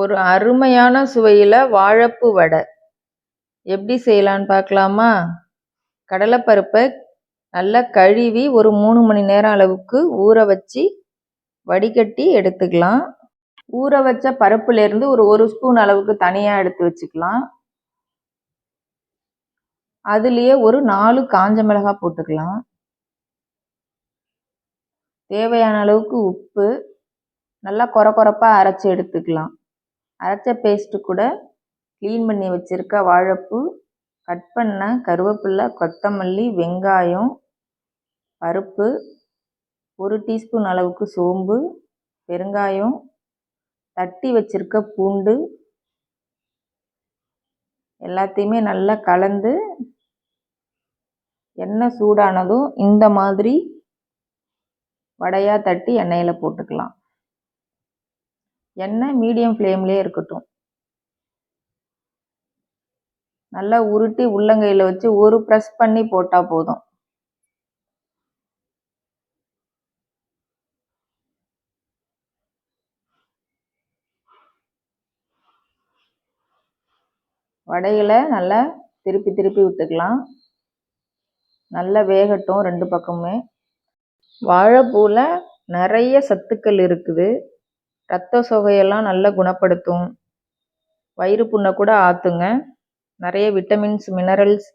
ஒரு அருமையான சுவையில் வாழைப்பூ வடை. எப்படி செய்யலான்னு பார்க்கலாமா? கடலைப்பருப்பை நல்லா கழுவி ஒரு மூணு மணி நேரம் அளவுக்கு ஊற வச்சு வடிகட்டி எடுத்துக்கலாம். ஊற வச்ச பருப்புலேருந்து ஒரு ஒரு ஸ்பூன் அளவுக்கு தனியாக எடுத்து வச்சுக்கலாம். அதுலேயே ஒரு நாலு காஞ்ச மிளகாய் போட்டுக்கலாம். தேவையான அளவுக்கு உப்பு நல்லா கொர கொரப்பாக அரைச்சி எடுத்துக்கலாம். அரைச்ச பேஸ்ட்டு கூட க்ளீன் பண்ணி வச்சுருக்க வாழைப்பூ கட் பண்ண கருவேப்பில்லை கொத்தமல்லி வெங்காயம் பருப்பு ஒரு டீஸ்பூன் அளவுக்கு சோம்பு பெருங்காயம் தட்டி வச்சுருக்க பூண்டு எல்லாத்தையுமே நல்லா கலந்து எண்ணெய் சூடானதும் இந்த மாதிரி வடையாக தட்டி எண்ணெயில் போட்டுக்கலாம். எண்ணெய் மீடியம் ஃப்ளேம்லேயே இருக்கட்டும். நல்லா உருட்டி உள்ளங்கையில் வச்சு ஒரு ப்ரெஸ் பண்ணி போட்டால் போதும். வடைகளை நல்லா திருப்பி திருப்பி விட்டுக்கலாம். நல்லா வேகட்டும் ரெண்டு பக்கமுமே. வாழைப்பூவில் நிறைய சத்துக்கள் இருக்குது. ரத்த சோகையெல்லாம் நல்லா குணப்படுத்தும். வயிறு புண்ணை கூட ஆற்றுங்க நிறைய விட்டமின்ஸ் மினரல்ஸ்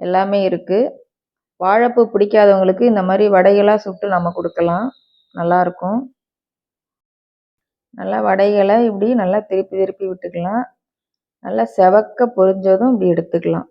எல்லாமே இருக்குது வாழைப்பூ பிடிக்காதவங்களுக்கு இந்த மாதிரி வடைகளாக சுட்டு நம்ம கொடுக்கலாம். நல்லாயிருக்கும் நல்லா வடைகளை இப்படி நல்லா திருப்பி திருப்பி விட்டுக்கலாம். நல்லா செவக்க பொரிஞ்சதும் இப்படி எடுத்துக்கலாம்.